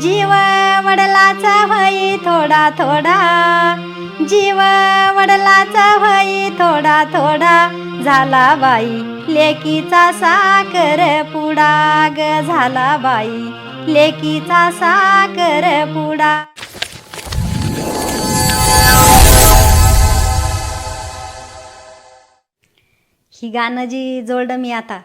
जीव वडलाचा होई थोडा थोडा. जीव वडलाचा होई थोडा थोडा. झाला बाई लेकीचा साकर पुडा. ग झाला बाई लेकीचा साकर पुडा. ही गाणं जी जोडलं मी आता.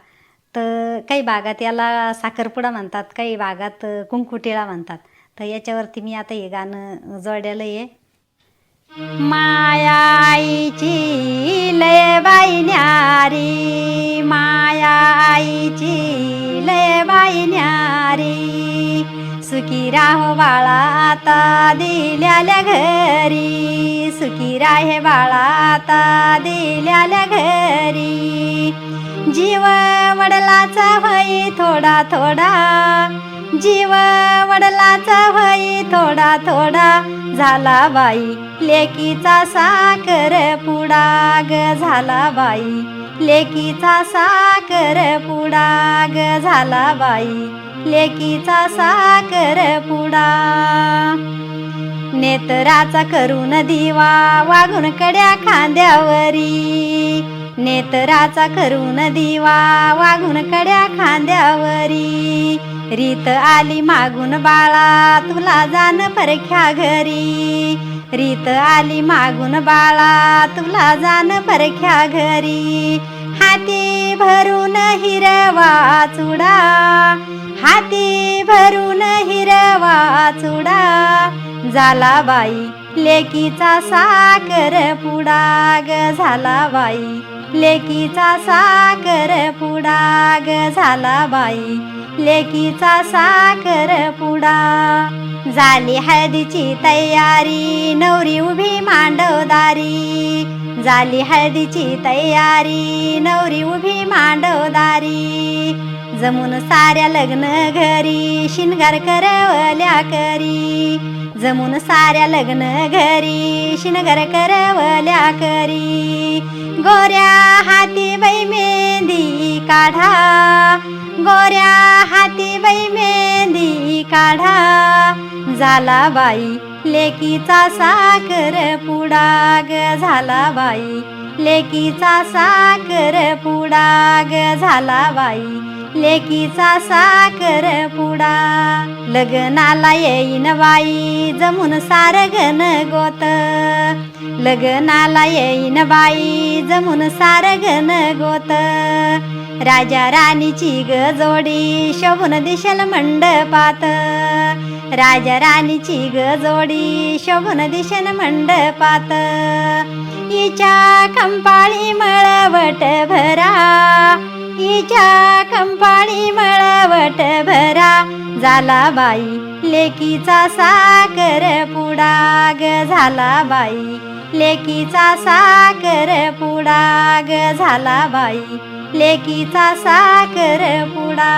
तर काही भागात याला साखरपुडा म्हणतात काही भागात कुंकुटिळा म्हणतात. तर याच्यावरती मी आता हे गाणं जोडलेलं आहे. मायाईची लय बाई न्यारी मायाईची लय बाई न्यारी सुखी राहो बाळा आता दिल्याल्या घरी सुखी राहे बाळा आता दिल्याल्या घरी. जीवन वडलाचा होई थोडा थोडा. जीव वडलाचा होई थोडा थोडा. झाला बाई लेकीचा साकर पुडाग. झाला बाई लेकीचा साकर पुडाग. झाला बाई लेकीचा साकर पुडा. नेतराचा करून दिवा वागून कड्या खांद्यावरी. नेतराचा करून दिवा वागून कड्या खांद्यावरी. रीत आली मागून बाळा तुला जाण परख्या घरी. रीत आली मागून बाळा तुला जाण परख्या घरी. हाती भरून हिरवा चुडा हाती भरून हिरवा चुडा. झाला बाई लेकीचा साकर पुडा ग झाला बाई. लेकीचा साकर पुडाग झाला बाई. लेकीचा साकर पुडा. झाली हळदीची तयारी नवरी उभी मांडवदारी. झाली हळदीची तयारी नवरी उभी मांडवदारी. जमून साऱ्या लग्न घरी शिनगार करवल्या करी. जमून साऱ्या लग्न घरी शिनगार करवल्या करी. गोऱ्या हाती बाई मेहंदी काढा. गोऱ्या हाती बाई मेहंदी काढा. झाला बाई लेकीचा साखर पुडाग. झाला बाई लेकीचा साखर पुडाग. झाला बाई लेकीचा साखर पुडा. लग्नाला येईन बाई जमून सारगन गोत. लग्नाला येईन बाई जमून सारगन गोत. राजा राणीची ग जोडी शोभून दिशल मंडपात. राजा राणीची ग जोडी शोभून दिशन मंडपात. हिच्या कंपाळी मळवट भरा. हिच्या कंपाळी मळवट भरा. झाला बाई लेकीचा साकर पुडाग झाला बाई लेकीचा साकर पुडाग झाला बाई लेकीचा साकर पुडा.